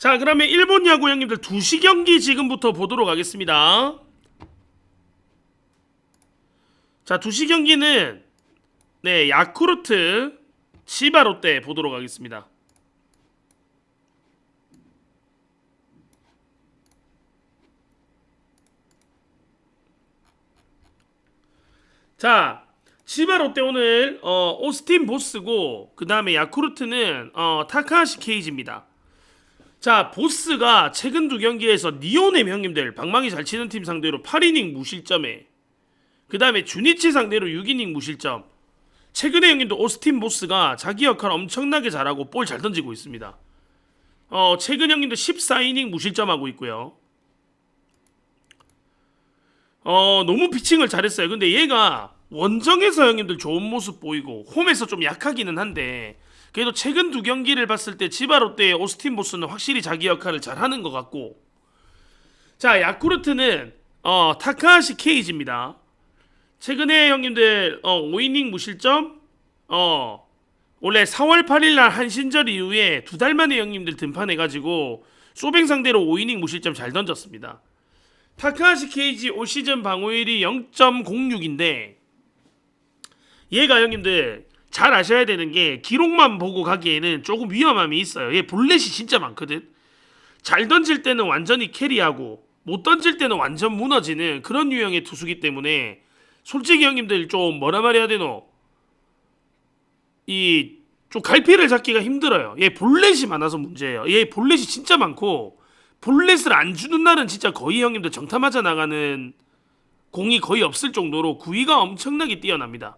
자 그러면 일본 야구 형님들 2시 경기 지금부터 보도록 하겠습니다. 자 2시 경기는 네 야쿠르트 치바 롯데 보도록 하겠습니다. 자 치바 롯데 오늘 어, 오스틴 보스고 그 다음에 야쿠르트는 어, 타카하시 케이지입니다. 자 보스가 최근 두 경기에서 니온의 형님들 방망이 잘 치는 팀 상대로 8이닝 무실점에 그 다음에 주니치 상대로 6이닝 무실점 최근에 형님도 오스틴 보스가 자기 역할 엄청나게 잘하고 볼 잘 던지고 있습니다. 어 최근 형님도 14이닝 무실점하고 있고요. 어 너무 피칭을 잘했어요. 근데 얘가 원정에서 형님들 좋은 모습 보이고 홈에서 좀 약하기는 한데 그래도 최근 두 경기를 봤을 때 지바 롯데의 오스틴 보스는 확실히 자기 역할을 잘 하는 것 같고 자 야쿠르트는 어 타카하시 케이지입니다. 최근에 형님들 어 5이닝 무실점 어 원래 4월 8일 날 한신절 이후에 두 달 만에 형님들 등판해 가지고 소뱅 상대로 5이닝 무실점 잘 던졌습니다. 타카하시 케이지 올 시즌 방어율이 0.06인데 얘가 형님들 잘 아셔야 되는 게 기록만 보고 가기에는 조금 위험함이 있어요. 얘 볼넷이 진짜 많거든. 잘 던질 때는 완전히 캐리하고 못 던질 때는 완전 무너지는 그런 유형의 투수기 때문에 솔직히 형님들 좀 뭐라 말해야 되노? 이 좀 갈피를 잡기가 힘들어요. 얘 볼넷이 많아서 문제예요. 얘 볼넷이 진짜 많고 볼넷을 안 주는 날은 진짜 거의 형님들 정타 맞아 나가는 공이 거의 없을 정도로 구위가 엄청나게 뛰어납니다.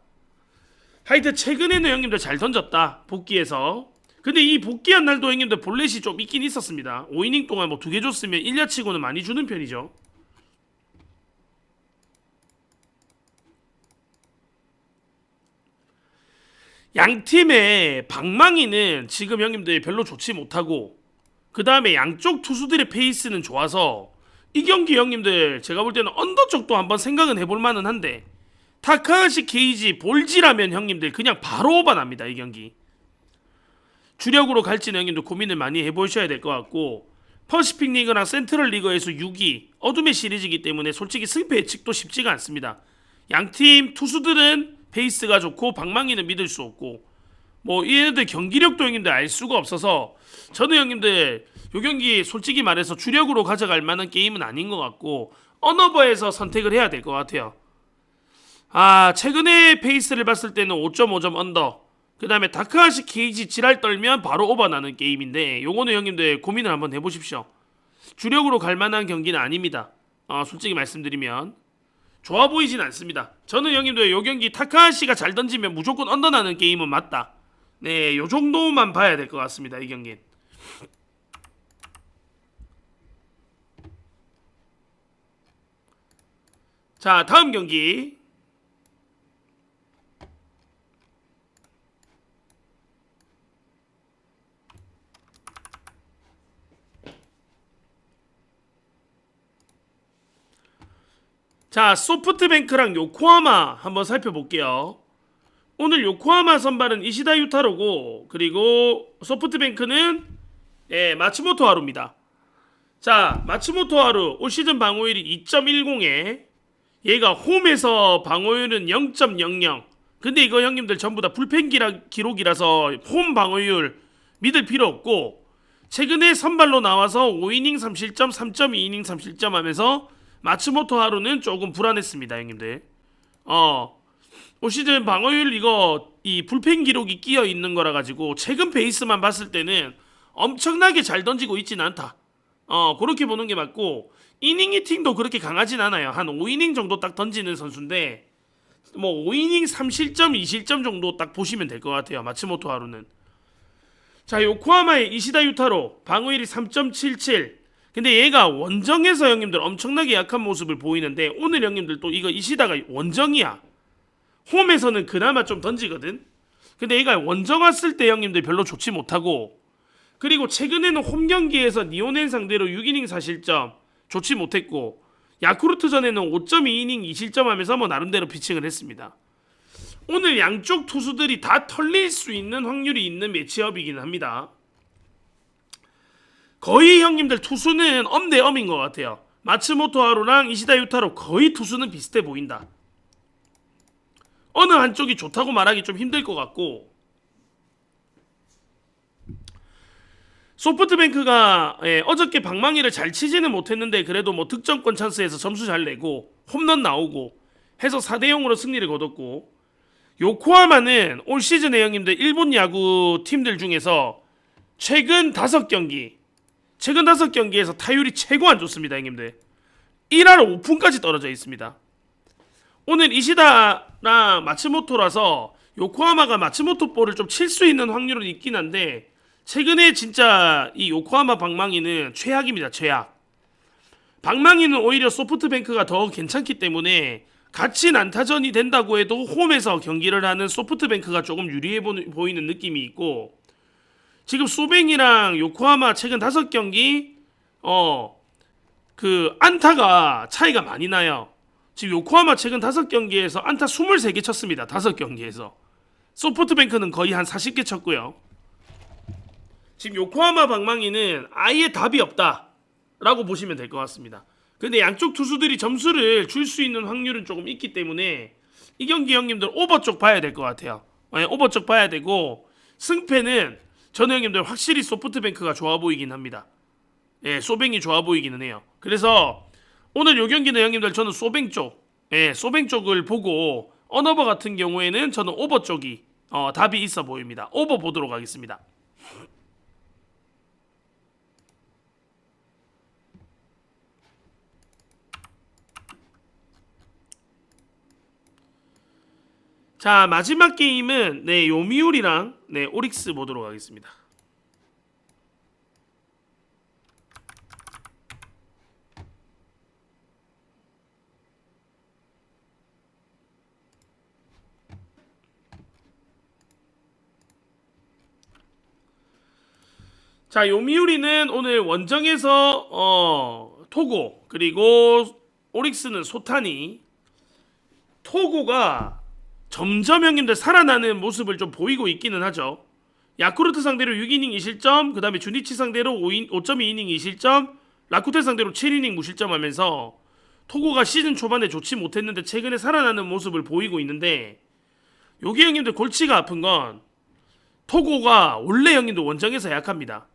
하여튼 최근에는 형님들 잘 던졌다 복귀해서. 근데 이 복귀한 날도 형님들 볼넷이 좀 있긴 있었습니다. 5이닝 동안 뭐 두 개 줬으면 1야 치고는 많이 주는 편이죠. 양 팀의 방망이는 지금 형님들 별로 좋지 못하고 그 다음에 양쪽 투수들의 페이스는 좋아서 이 경기 형님들 제가 볼 때는 언더 쪽도 한번 생각은 해볼 만은 한데 타카하시 케이지 볼지라면 형님들 그냥 바로 오반합니다 이 경기. 주력으로 갈지는 형님들 고민을 많이 해보셔야 될 것 같고 퍼시픽 리그랑 센트럴 리그에서 6위 어둠의 시리즈이기 때문에 솔직히 승패 예측도 쉽지가 않습니다. 양팀 투수들은 페이스가 좋고 방망이는 믿을 수 없고 뭐 얘네들 경기력도 형님들 알 수가 없어서 저는 형님들 요 경기 솔직히 말해서 주력으로 가져갈 만한 게임은 아닌 것 같고 언어버에서 선택을 해야 될 것 같아요 아 최근에 페이스를 봤을 때는 5.5점 언더. 그 다음에 다크하시 케이지 지랄 떨면 바로 오버 나는 게임인데 요거는 형님들 고민을 한번 해보십시오. 주력으로 갈 만한 경기는 아닙니다. 어, 솔직히 말씀드리면 좋아 보이진 않습니다. 저는 형님들 요 경기 타카하시가 잘 던지면 무조건 언더 나는 게임은 맞다. 네 요 정도만 봐야 될 것 같습니다 이 경기는. 자 다음 경기 자 소프트뱅크랑 요코하마 한번 살펴볼게요. 오늘 요코하마 선발은 이시다 유타로고 그리고 소프트뱅크는 예, 마츠모토 하루입니다. 자 마츠모토 하루 올 시즌 방어율이 2.10에 얘가 홈에서 방어율은 0.00 근데 이거 형님들 전부 다 불펜 기록이라서 홈 방어율 믿을 필요 없고 최근에 선발로 나와서 5이닝 3실점 3.2이닝 3실점 하면서 마츠모토 하루는 조금 불안했습니다, 형님들. 어. 올 시즌 방어율 이거 이 불펜 기록이 끼어 있는 거라 가지고 최근 베이스만 봤을 때는 엄청나게 잘 던지고 있지는 않다. 어, 그렇게 보는 게 맞고 이닝 히팅도 그렇게 강하진 않아요. 한 5이닝 정도 딱 던지는 선수인데 뭐 5이닝 3실점, 2실점 정도 딱 보시면 될 것 같아요. 마츠모토 하루는. 자, 요코하마의 이시다 유타로 방어율이 3.77. 근데 얘가 원정에서 형님들 엄청나게 약한 모습을 보이는데 오늘 형님들 또 이거 이시다가 원정이야. 홈에서는 그나마 좀 던지거든. 근데 얘가 원정 왔을 때 형님들 별로 좋지 못하고 그리고 최근에는 홈 경기에서 니오넨 상대로 6이닝 4실점 좋지 못했고 야쿠르트 전에는 5.2이닝 2실점 하면서 뭐 나름대로 피칭을 했습니다. 오늘 양쪽 투수들이 다 털릴 수 있는 확률이 있는 매치업이긴 합니다. 거의 형님들 투수는 엄대 엄인 것 같아요. 마츠모토 하루랑 이시다 유타로 거의 투수는 비슷해 보인다. 어느 한쪽이 좋다고 말하기 좀 힘들 것 같고 소프트뱅크가 예, 어저께 방망이를 잘 치지는 못했는데 그래도 뭐 득점권 찬스에서 점수 잘 내고 홈런 나오고 해서 4대 0으로 승리를 거뒀고 요코하마는 올 시즌에 형님들 일본 야구 팀들 중에서 최근 5경기 최근 5경기에서 타율이 최고 안 좋습니다 형님들. 1할 5푼까지 떨어져 있습니다. 오늘 이시다랑 마츠모토라서 요코하마가 마츠모토 볼을 좀 칠 수 있는 확률은 있긴 한데 최근에 진짜 이 요코하마 방망이는 최악입니다 최악. 방망이는 오히려 소프트뱅크가 더 괜찮기 때문에 같이 난타전이 된다고 해도 홈에서 경기를 하는 소프트뱅크가 조금 유리해 보- 보이는 느낌이 있고 지금 소뱅이랑 요코하마 최근 다섯 경기 어 그 안타가 차이가 많이 나요. 지금 요코하마 최근 다섯 경기에서 안타 23개 쳤습니다. 다섯 경기에서 소프트뱅크는 거의 한 40개 쳤고요. 지금 요코하마 방망이는 아예 답이 없다라고 보시면 될 것 같습니다. 근데 양쪽 투수들이 점수를 줄 수 있는 확률은 조금 있기 때문에 이 경기 형님들 오버 쪽 봐야 될 것 같아요. 네, 오버 쪽 봐야 되고 승패는 저는 형님들 확실히 소프트뱅크가 좋아 보이긴 합니다. 예, 소뱅이 좋아 보이기는 해요. 그래서 오늘 요 경기는 형님들 저는 소뱅 쪽, 예, 소뱅 쪽을 보고 언어버 같은 경우에는 저는 오버 쪽이 어, 답이 있어 보입니다. 오버 보도록 하겠습니다. 자 마지막 게임은 네 요미우리랑 네 오릭스 보도록 하겠습니다. 자 요미우리는 오늘 원정에서 어 토고 그리고 오릭스는 소타니 토고가 점점 형님들 살아나는 모습을 좀 보이고 있기는 하죠. 야쿠르트 상대로 6이닝 2실점, 그 다음에 주니치 상대로 5인, 5.2이닝 2실점, 라쿠테 상대로 7이닝 무실점하면서 토고가 시즌 초반에 좋지 못했는데 최근에 살아나는 모습을 보이고 있는데 요게 형님들 골치가 아픈 건 토고가 원래 형님들 원정에서 약합니다.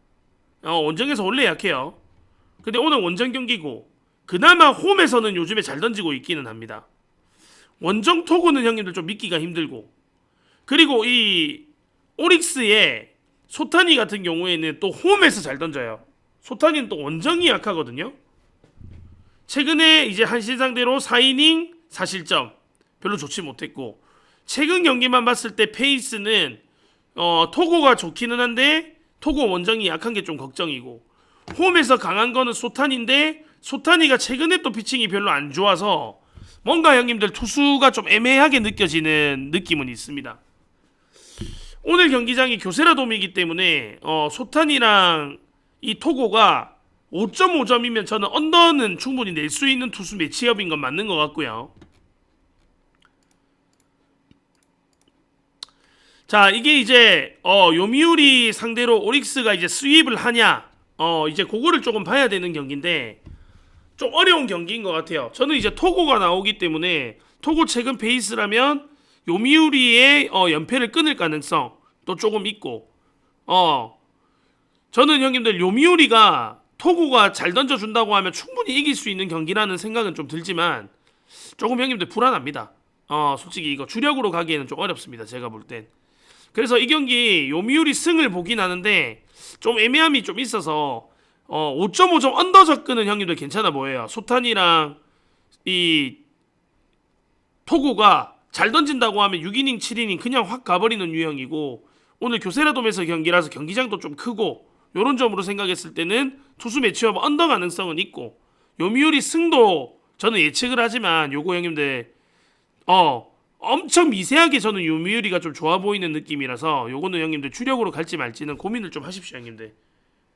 어, 원정에서 원래 약해요. 근데 오늘 원정 경기고 그나마 홈에서는 요즘에 잘 던지고 있기는 합니다. 원정 토고는 형님들 좀 믿기가 힘들고 그리고 이 오릭스의 소타니 같은 경우에는 또 홈에서 잘 던져요. 소타니는 또 원정이 약하거든요. 최근에 이제 한신 상대로 4이닝 4실점 별로 좋지 못했고 최근 경기만 봤을 때 페이스는 어, 토고가 좋기는 한데 토고 원정이 약한 게 좀 걱정이고 홈에서 강한 거는 소탄인데 소탄이가 최근에 또 피칭이 별로 안 좋아서 뭔가 형님들 투수가 좀 애매하게 느껴지는 느낌은 있습니다. 오늘 경기장이 교세라돔이기 때문에 어, 소탄이랑 이 토고가 5.5점이면 저는 언더는 충분히 낼 수 있는 투수 매치업인 건 맞는 것 같고요. 자 이게 이제 어, 요미우리 상대로 오릭스가 이제 스윕을 하냐 어 이제 그거를 조금 봐야 되는 경기인데 좀 어려운 경기인 것 같아요. 저는 이제 토고가 나오기 때문에 토고 최근 페이스라면 요미우리의 어, 연패를 끊을 가능성 또 조금 있고 어 저는 형님들 요미우리가 토고가 잘 던져준다고 하면 충분히 이길 수 있는 경기라는 생각은 좀 들지만 조금 형님들 불안합니다. 어 솔직히 이거 주력으로 가기에는 좀 어렵습니다. 제가 볼 땐. 그래서 이 경기 요미우리 승을 보긴 하는데 좀 애매함이 좀 있어서 어 5.5점 언더 접근은 형님들 괜찮아 보여요. 소탄이랑 이 토고가 잘 던진다고 하면 6이닝 7이닝 그냥 확 가버리는 유형이고 오늘 교세라돔에서 경기라서 경기장도 좀 크고 요런 점으로 생각했을 때는 투수 매치업 언더 가능성은 있고 요미우리 승도 저는 예측을 하지만 요거 형님들 어 엄청 미세하게 저는 요미우리가 좀 좋아 보이는 느낌이라서 요거는 형님들 주력으로 갈지 말지는 고민을 좀 하십시오 형님들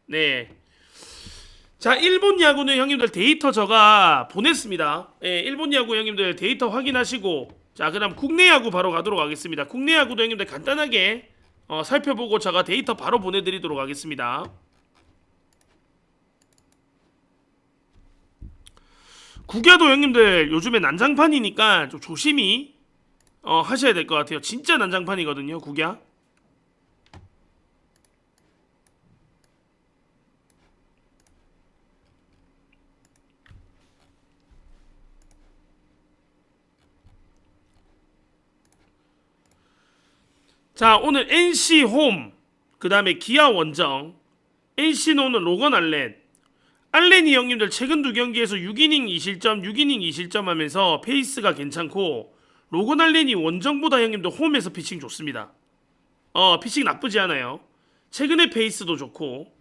네. 자, 일본 야구는 형님들 데이터 저가 보냈습니다. 예, 일본 야구 형님들 데이터 확인하시고 자, 그다음 국내 야구 바로 가도록 하겠습니다. 국내 야구도 형님들 간단하게 어, 살펴보고 제가 데이터 바로 보내드리도록 하겠습니다. 국야도 형님들 요즘에 난장판이니까 좀 조심히 어, 하셔야 될 것 같아요. 진짜 난장판이거든요, 국야. 자, 오늘 NC 홈, 그 다음에 기아 원정, NC는 오늘 로건 알렌, 알렌이 형님들 최근 두 경기에서 6이닝 2실점, 6이닝 2실점 하면서 페이스가 괜찮고, 로건 알렌이 원정보다 형님들 홈에서 피칭 좋습니다. 어, 피칭 나쁘지 않아요. 최근에 페이스도 좋고,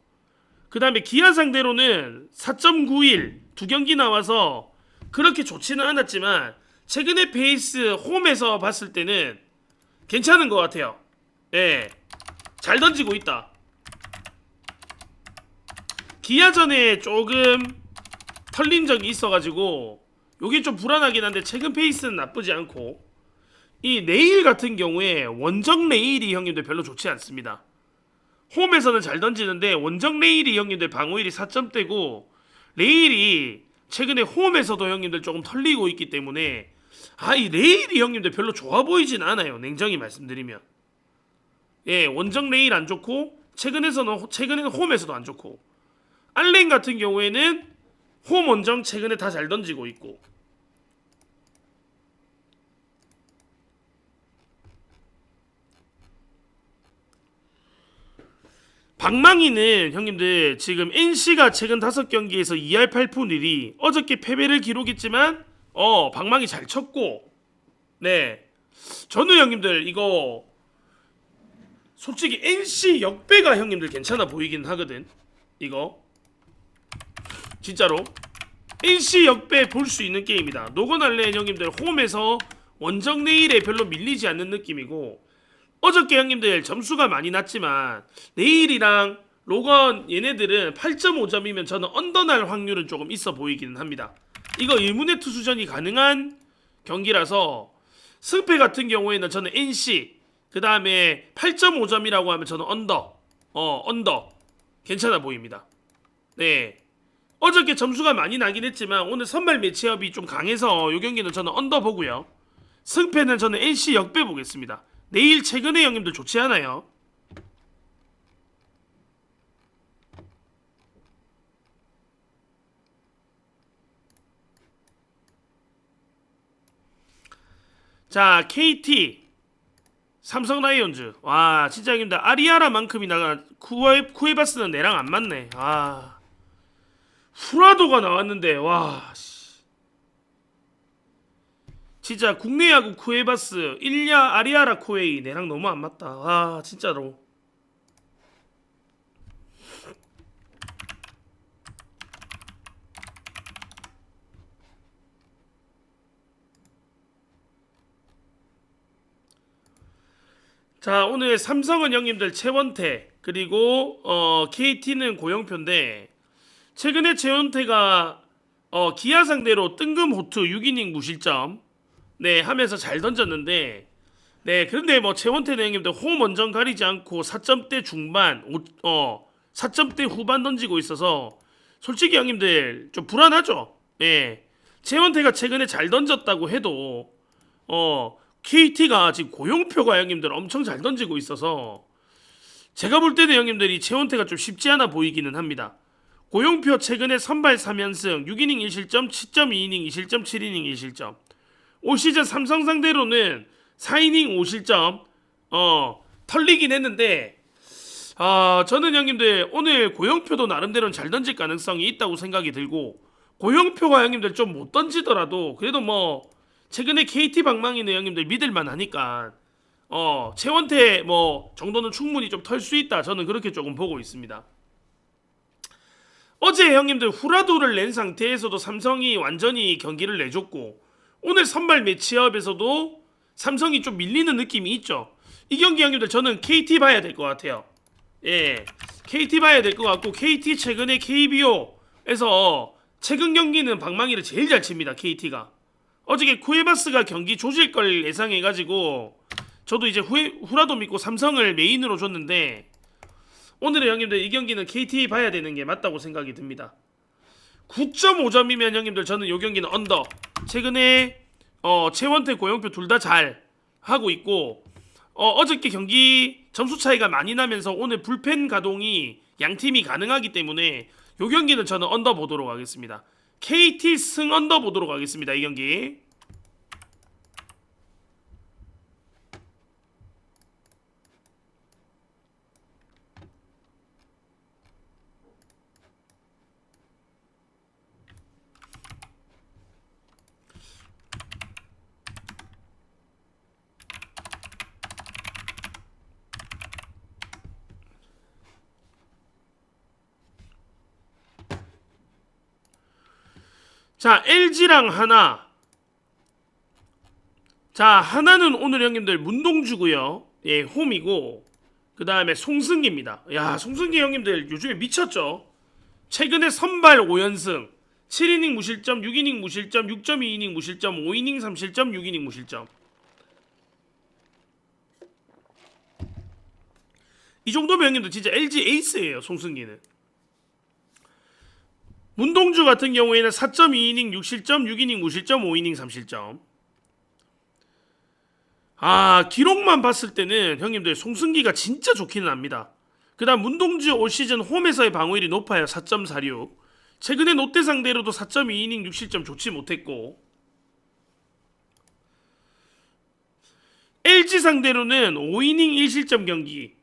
그 다음에 기아 상대로는 4.91 두 경기 나와서 그렇게 좋지는 않았지만, 최근에 페이스 홈에서 봤을 때는 괜찮은 것 같아요. 예. 잘 던지고 있다. 기아전에 조금 털린 적이 있어가지고 요게 좀 불안하긴 한데 최근 페이스는 나쁘지 않고 이 내일 같은 경우에 원정 레일이 형님들 별로 좋지 않습니다. 홈에서는 잘 던지는데 원정 레일이 형님들 방어율이 4점대고 레일이 최근에 홈에서도 형님들 조금 털리고 있기 때문에 아 이 레일이 형님들 별로 좋아 보이진 않아요. 냉정히 말씀드리면. 예 원정 레일 안 좋고 최근에서는 최근에는 홈에서도 안 좋고. 알렌 같은 경우에는 홈 원정 최근에 다 잘 던지고 있고. 방망이는 형님들 지금 NC가 최근 다섯 경기에서 2할 8푼 1위 어저께 패배를 기록했지만 어 방망이 잘 쳤고. 네. 저는 형님들 이거 솔직히 NC 역배가 형님들 괜찮아 보이긴 하거든. 이거. 진짜로. NC 역배 볼 수 있는 게임이다. 노건알렌 형님들 홈에서 원정 내일에 별로 밀리지 않는 느낌이고. 어저께 형님들 점수가 많이 났지만 내일이랑 로건 얘네들은 8.5점이면 저는 언더 날 확률은 조금 있어 보이기는 합니다. 이거 의문의 투수전이 가능한 경기라서 승패 같은 경우에는 저는 NC 그 다음에 8.5점이라고 하면 저는 언더 어 언더 괜찮아 보입니다. 네 어저께 점수가 많이 나긴 했지만 오늘 선발 매치업이 좀 강해서 이 경기는 저는 언더 보고요. 승패는 저는 NC 역배 보겠습니다. 내일 최근에 형님들 좋지 않아요? 자 KT 삼성 라이온즈. 와 진짜 형님들 아리아라만큼이나 쿠에, 쿠에바스는 내랑 안 맞네. 아. 후라도가 나왔는데 와 씨. 진짜 국내 야구 쿠에바스 일야 아리아라 코에이 내랑 너무 안 맞다. 아 진짜로 자 오늘 삼성은 형님들 최원태 그리고 어, KT는 고영표인데 최근에 최원태가 어, 기아 상대로 뜬금 호투 6이닝 무실점 네 하면서 잘 던졌는데 네 그런데 뭐 최원태는 형님들 홈 원정 가리지 않고 4점대 중반 오, 어 4점대 후반 던지고 있어서 솔직히 형님들 좀 불안하죠? 예 최원태가 최근에 잘 던졌다고 해도 어 KT가 지금 고용표가 형님들 엄청 잘 던지고 있어서 제가 볼 때는 형님들이 최원태가 좀 쉽지 않아 보이기는 합니다. 고용표 최근에 선발 3연승 6이닝 1실점 7.2이닝 2실점 7이닝 1실점 올 시즌 삼성 상대로는 4이닝 5실점 어 털리긴 했는데 아 저는 형님들 오늘 고용표도 나름대로는 잘 던질 가능성이 있다고 생각이 들고 고용표가 형님들 좀 못 던지더라도 그래도 뭐 최근에 KT 방망이는 형님들 믿을만 하니까 어 최원태 뭐 정도는 충분히 좀 털 수 있다 저는 그렇게 조금 보고 있습니다. 어제 형님들 후라도를 낸 상태에서도 삼성이 완전히 경기를 내줬고 오늘 선발 매치업에서도 삼성이 좀 밀리는 느낌이 있죠. 이 경기 형님들 저는 KT 봐야 될 것 같아요. 예, KT 봐야 될 것 같고 KT 최근에 KBO에서 최근 경기는 방망이를 제일 잘 칩니다. KT가 어저께 쿠에바스가 경기 조질 걸 예상해가지고 저도 이제 후에, 후라도 믿고 삼성을 메인으로 줬는데 오늘의 형님들 이 경기는 KT 봐야 되는 게 맞다고 생각이 듭니다. 9.5점이면 형님들 저는 요 경기는 언더. 최근에 어, 최원태 고영표 둘 다 잘 하고 있고 어, 어저께 경기 점수 차이가 많이 나면서 오늘 불펜 가동이 양 팀이 가능하기 때문에 요 경기는 저는 언더 보도록 하겠습니다. KT 승 언더 보도록 하겠습니다. 이 경기. 자, LG랑 하나. 자, 하나는 오늘 형님들 문동주고요. 예, 홈이고 그 다음에 송승기입니다. 야, 송승기 형님들 요즘에 미쳤죠. 최근에 선발 5연승, 7이닝 무실점, 6이닝 무실점, 6.2이닝 무실점, 5이닝 3실점, 6이닝 무실점. 이 정도면 형님들 진짜 LG 에이스예요, 송승기는. 문동주 같은 경우에는 4.2이닝 6실점, 6이닝 무실점, 5이닝 3실점. 아 기록만 봤을 때는 형님들 송승기가 진짜 좋기는 합니다. 그다음 문동주 올 시즌 홈에서의 방어율이 높아요. 4.46. 최근에 롯데 상대로도 4.2이닝 6실점 좋지 못했고 LG 상대로는 5이닝 1실점 경기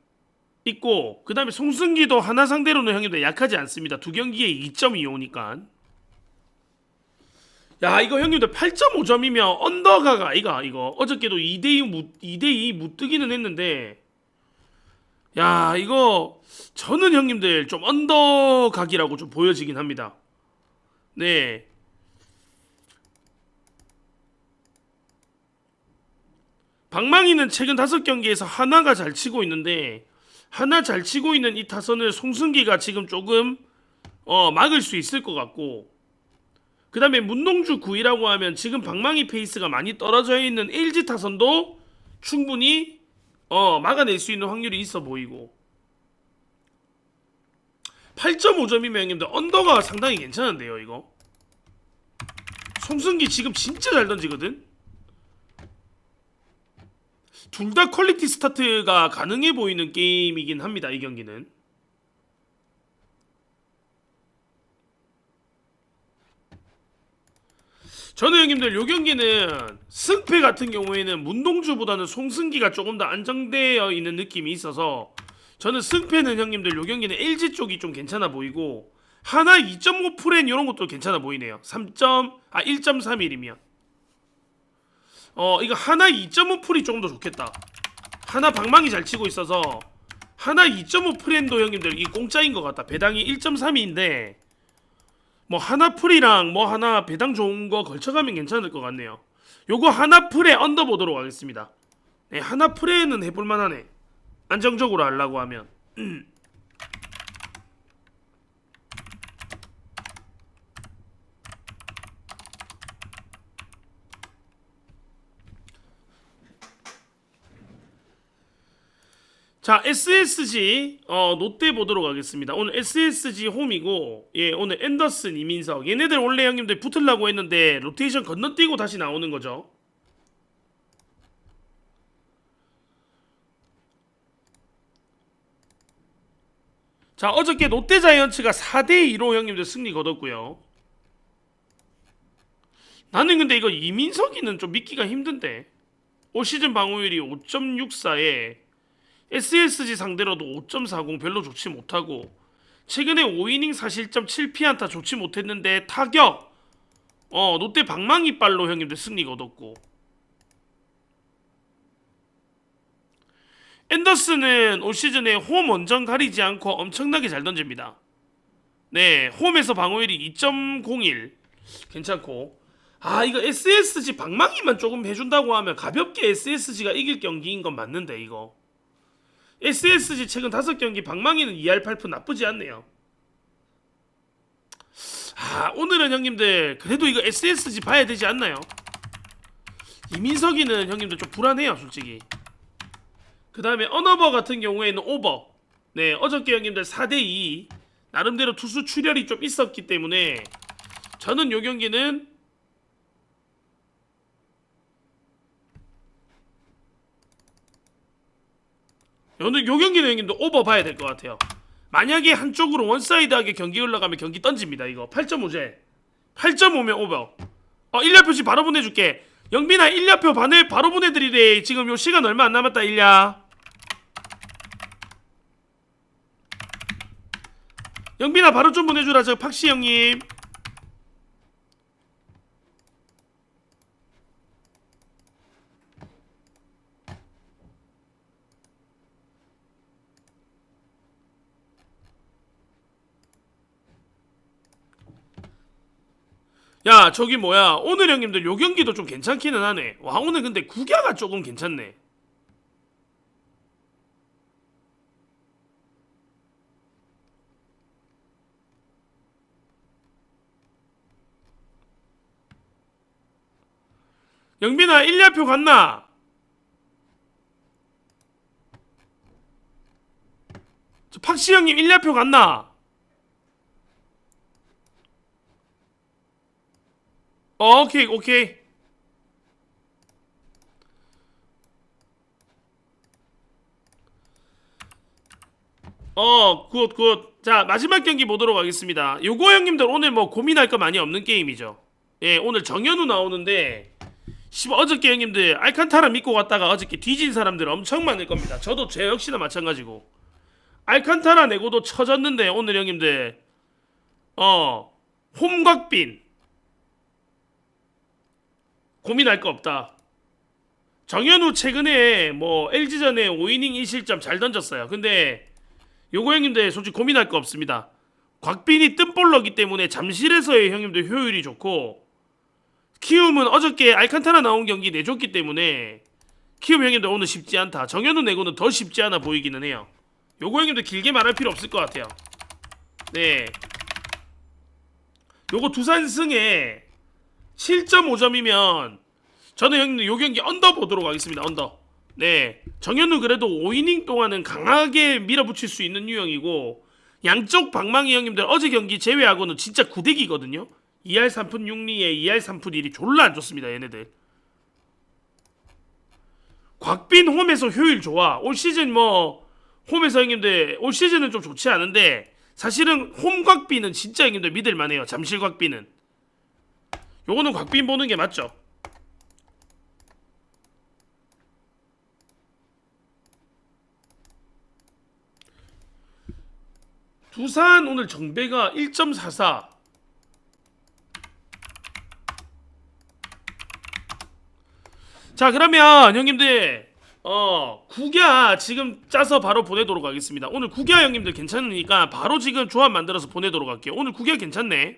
있고 그 다음에 송승기도 하나 상대로는 형님들 약하지 않습니다. 두 경기에 2.25니까 야 이거 형님들 8.5점이면 언더가가 이거 이거 어저께도 2대2 무, 2대2 무뜨기는 했는데 야 이거 저는 형님들 좀 언더각이라고 좀 보여지긴 합니다. 네. 방망이는 최근 다섯 경기에서 하나가 잘 치고 있는데 하나 잘 치고 있는 이 타선을 송승기가 지금 조금 어, 막을 수 있을 것 같고 그 다음에 문동주 9위라고 하면 지금 방망이 페이스가 많이 떨어져 있는 LG 타선도 충분히 어, 막아낼 수 있는 확률이 있어 보이고. 8.5점이면 형님들 언더가 상당히 괜찮은데요 이거? 송승기 지금 진짜 잘 던지거든 둘 다 퀄리티 스타트가 가능해 보이는 게임이긴 합니다 이 경기는 저는 형님들 요 경기는 승패 같은 경우에는 문동주보다는 송승기가 조금 더 안정되어 있는 느낌이 있어서 저는 승패는 형님들 요 경기는 LG 쪽이 좀 괜찮아 보이고 하나 2.5 프렌 이런 것도 괜찮아 보이네요. 3. 아 1.31이면 어 이거 하나 2.5 풀이 조금 더 좋겠다. 하나 방망이 잘 치고 있어서 하나 2.5 프렌도 형님들 이 공짜인 것 같다. 배당이 1.32인데 뭐 하나 풀이랑 뭐 하나 배당 좋은 거 걸쳐가면 괜찮을 것 같네요. 요거 하나 풀에 언더 보도록 하겠습니다. 네, 하나 풀에는 해볼 만하네. 안정적으로 하려고 하면. 자 SSG 어, 롯데 보도록 하겠습니다. 오늘 SSG 홈이고 예 오늘 앤더슨 이민석 얘네들 원래 형님들 붙으려고 했는데 로테이션 건너뛰고 다시 나오는 거죠. 자 어저께 롯데 자이언츠가 4대 2로 형님들 승리 거뒀고요. 나는 근데 이거 이민석이는 좀 믿기가 힘든데 올 시즌 방어율이 5.64에 SSG 상대로도 5.40 별로 좋지 못하고 최근에 5이닝 사실점 7피안타 좋지 못했는데 타격! 어 롯데 방망이 발로 형님들 승리 거뒀고. 앤더슨은 올 시즌에 홈 원정 가리지 않고 엄청나게 잘 던집니다. 네, 홈에서 방어율이 2.01 괜찮고. 아 이거 SSG 방망이만 조금 해준다고 하면 가볍게 SSG가 이길 경기인 건 맞는데 이거 SSG 최근 5경기 방망이는 2할 8푼 나쁘지 않네요. 아 오늘은 형님들 그래도 이거 SSG 봐야 되지 않나요? 이민석이는 형님들 좀 불안해요 솔직히. 그 다음에 언어버 같은 경우에는 오버. 네 어저께 형님들 4대2 나름대로 투수 출혈이 좀 있었기 때문에 저는 요 경기는 오늘 요 경기는 형님도 오버 봐야 될 것 같아요. 만약에 한쪽으로 원사이드하게 경기 흘러가면 경기 던집니다. 이거 8.5제 8.5면 오버. 어 1려표씩 바로 보내줄게. 영빈아 1려표 반을 바로 보내드리래. 지금 요 시간 얼마 안 남았다 1냐. 영빈아 바로 좀 보내주라 저 팍시 형님. 야 저기 뭐야 오늘 형님들 요 경기도 좀 괜찮기는 하네 와 오늘 근데 구야가 조금 괜찮네 영빈아 1려표 갔나? 저 팍시 형님 1려표 갔나? 오케이 오케이 어, 굿, 굿. 자, 마지막 경기 보도록 하겠습니다. 요거 형님들 오늘 뭐 고민할 거 많이 없는 게임이죠. 예, 오늘 정현우 나오는데, 씨, 어저께 형님들 알칸타라 믿고 갔다가 어저께 뒤진 사람들 엄청 많을 겁니다. 저도 제 역시나 마찬가지고. 알칸타라 내고도 쳐졌는데, 오늘 형님들, 어, 홈곽빈. 고민할 거 없다. 정현우 최근에 뭐 LG전에 5이닝 1실점 잘 던졌어요. 근데 요거 형님들 솔직히 고민할 거 없습니다. 곽빈이 뜸볼러기 때문에 잠실에서의 형님들 효율이 좋고 키움은 어저께 알칸타라 나온 경기 내줬기 때문에 키움 형님들 오늘 쉽지 않다. 정현우 내고는 더 쉽지 않아 보이기는 해요. 요거 형님들 길게 말할 필요 없을 것 같아요. 네. 요거 두산승에 7.5점이면 저는 형님들 요 경기 언더 보도록 하겠습니다. 언더. 네. 정현우 그래도 5이닝 동안은 강하게 밀어붙일 수 있는 유형이고 양쪽 방망이 형님들 어제 경기 제외하고는 진짜 구대기거든요. 2할 3푼 6리에 2할 3푼 1이 졸라 안 좋습니다. 얘네들. 곽빈 홈에서 효율 좋아. 올 시즌 뭐 홈에서 형님들 올 시즌은 좀 좋지 않은데 사실은 홈 곽빈은 진짜 형님들 믿을 만해요. 잠실 곽빈은. 요거는 곽빈 보는 게 맞죠. 두산 오늘 정배가 1.44. 자 그러면 형님들 어 국야 지금 짜서 바로 보내도록 하겠습니다. 오늘 국야 형님들 괜찮으니까 바로 지금 조합 만들어서 보내도록 할게요. 오늘 국야 괜찮네.